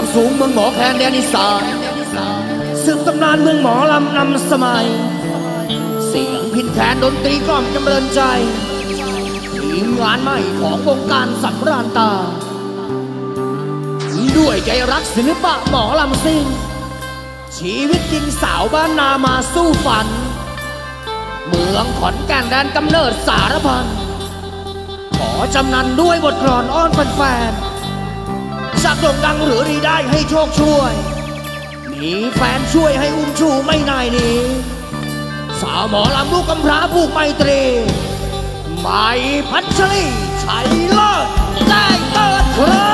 าบสูงเมืองหมอแคนแดนอีสานสืบตำนานเมืองหมอลำนำสมัย เสียงพินแคนดนตรีกล่อมจำเริญใจทีมงานใหม่ของวงการสำราญตา ด้วยใจรักศิลปะหมอลำซิ่ง ชีวิตจริงสาวบ้านนามาสู้ฝัน เมืองขอนแก่นแดนกำเนิดสารพัน ขอจำนันด้วยบทกลอนอ้อนแฟนๆ จากโด่งดังหรือดีได้ให้โชคช่วย มีแฟนช่วยให้อุ้มชูไม่นายหนี้ สาวหมอลำลูกกำพร้าผู้ไมตรีไม่พัชรีชัยเลิศได้เติร์ดครับ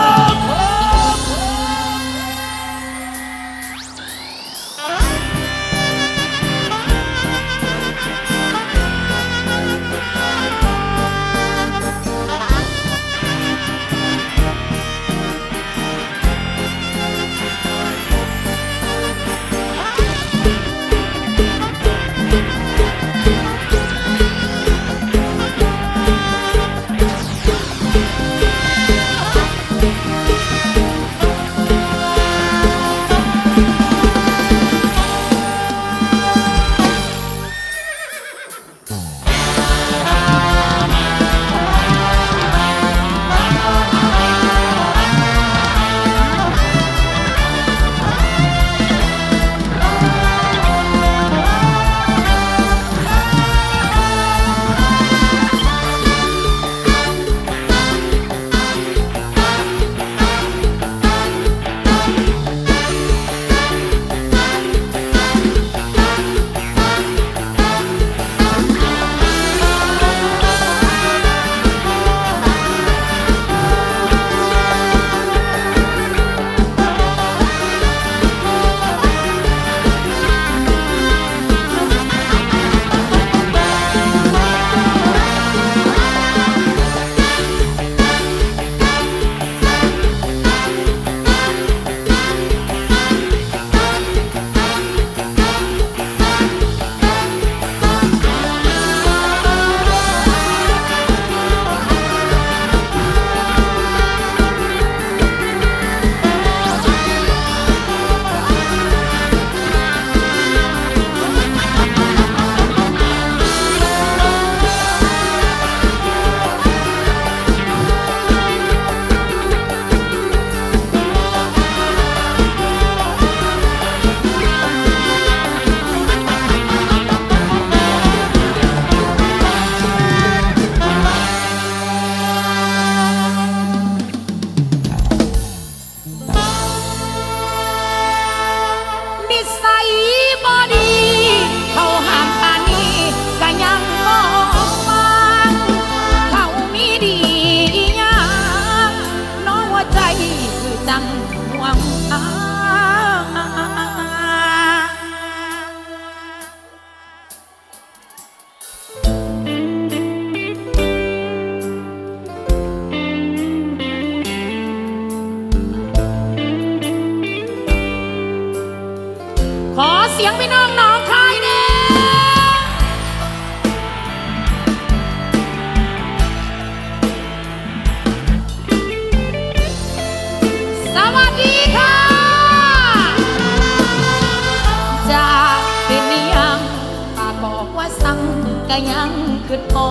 ก็ยังขึ้นพอ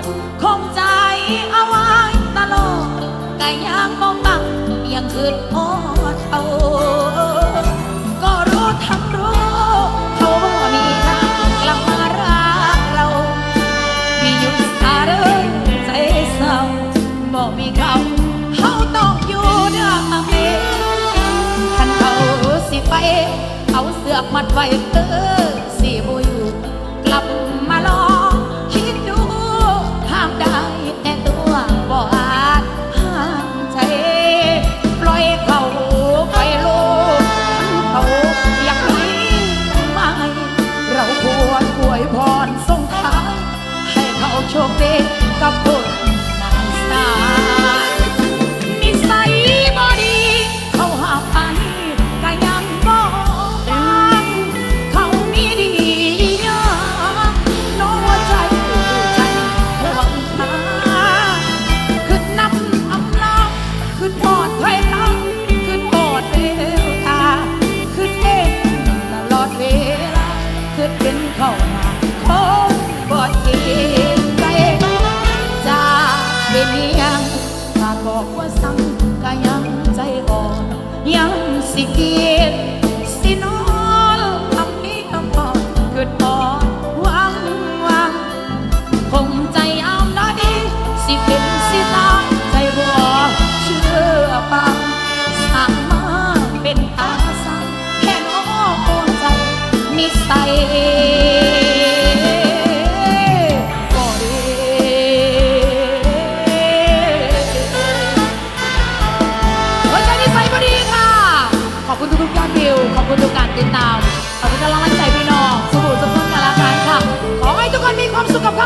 ดคงใจเอาไว้ตลอดก็ยังมองบังยังขึ้นพอดเอาก็รู้ทั้งรู้เขาว่ามีทางกลับมารักเราพี่อยู่สาเดินใจเศร้าบอกมีเขาเขาต้องอยู่เด้อเมท่านเขาสิไปเอาเสือกมัดไว้เออ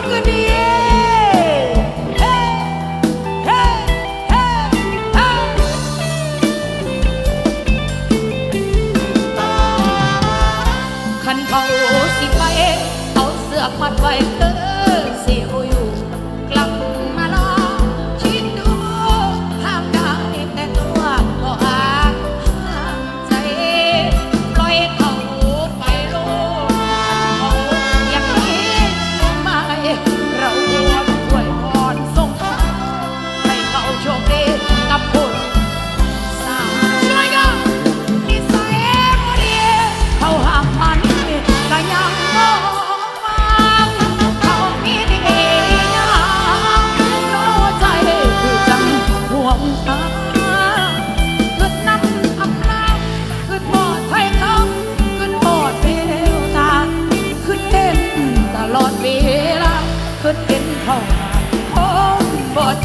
ขันเขาสิไปเอาเสือมัดไว้เธอ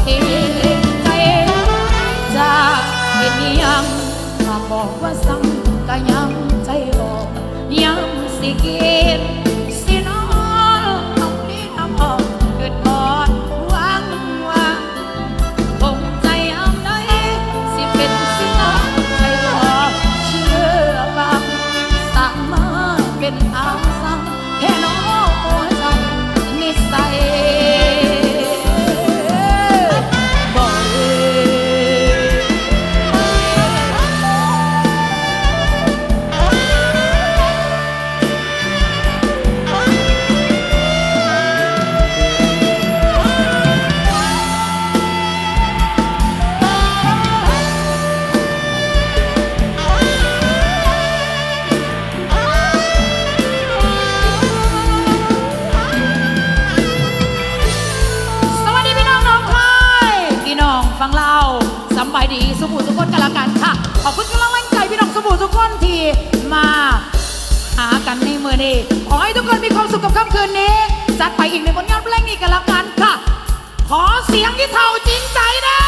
เทใจจากยังมาบอกว่าซ้ำก็ยังใจหอยังสิเก ทุกคนที่มาหากันในมือนี้ขอให้ทุกคนมีความสุขกับค่ำคืนนี้ จัดไปอีกในผลงานเพลงนี้กันละกันค่ะ ขอเสียงที่เท่าจริงใจนะ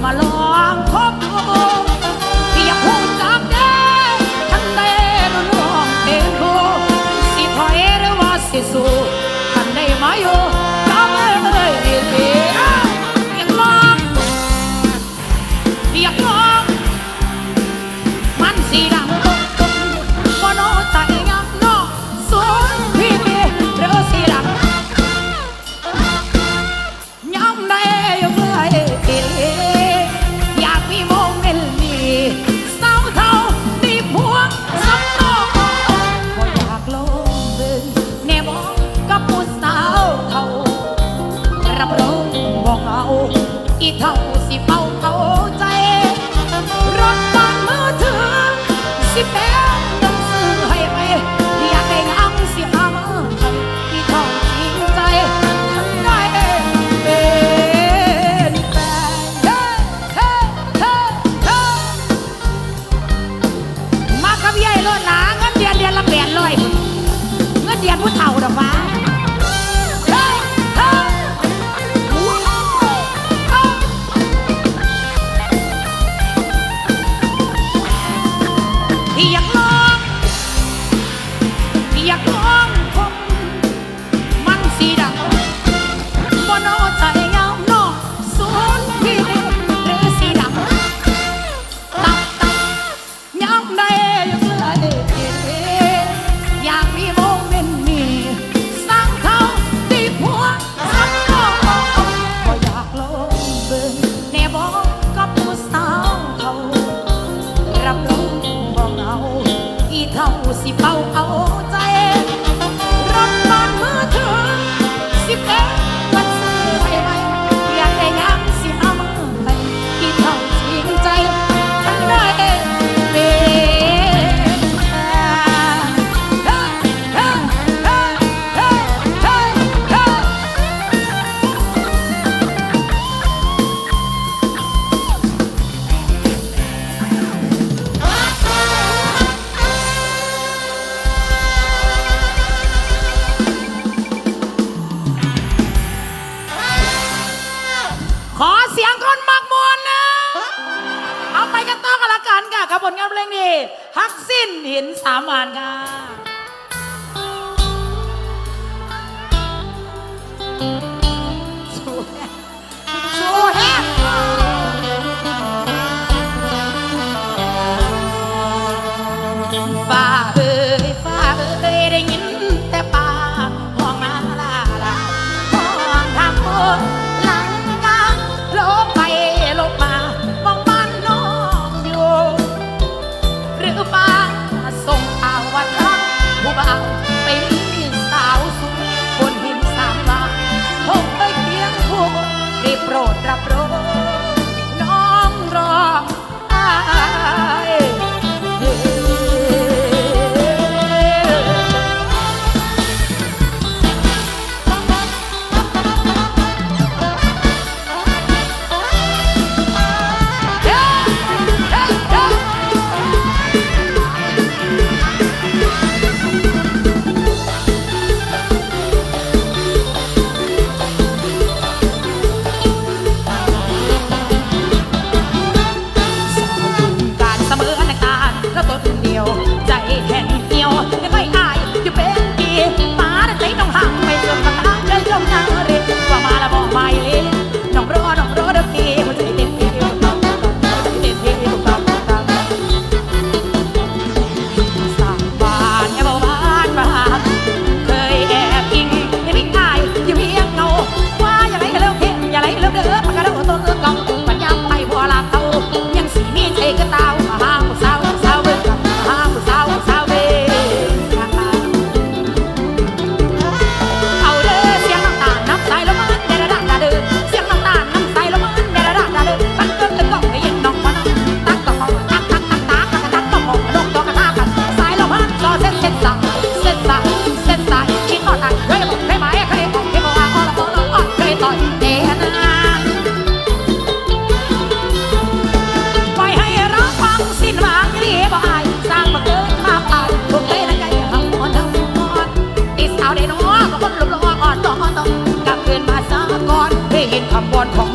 malos. Oklahoma. ลงานเพลงนี้ฮักสิ้นหินสามานค่ะสู้ฮะสู้ฮะป้าเอำวอนของ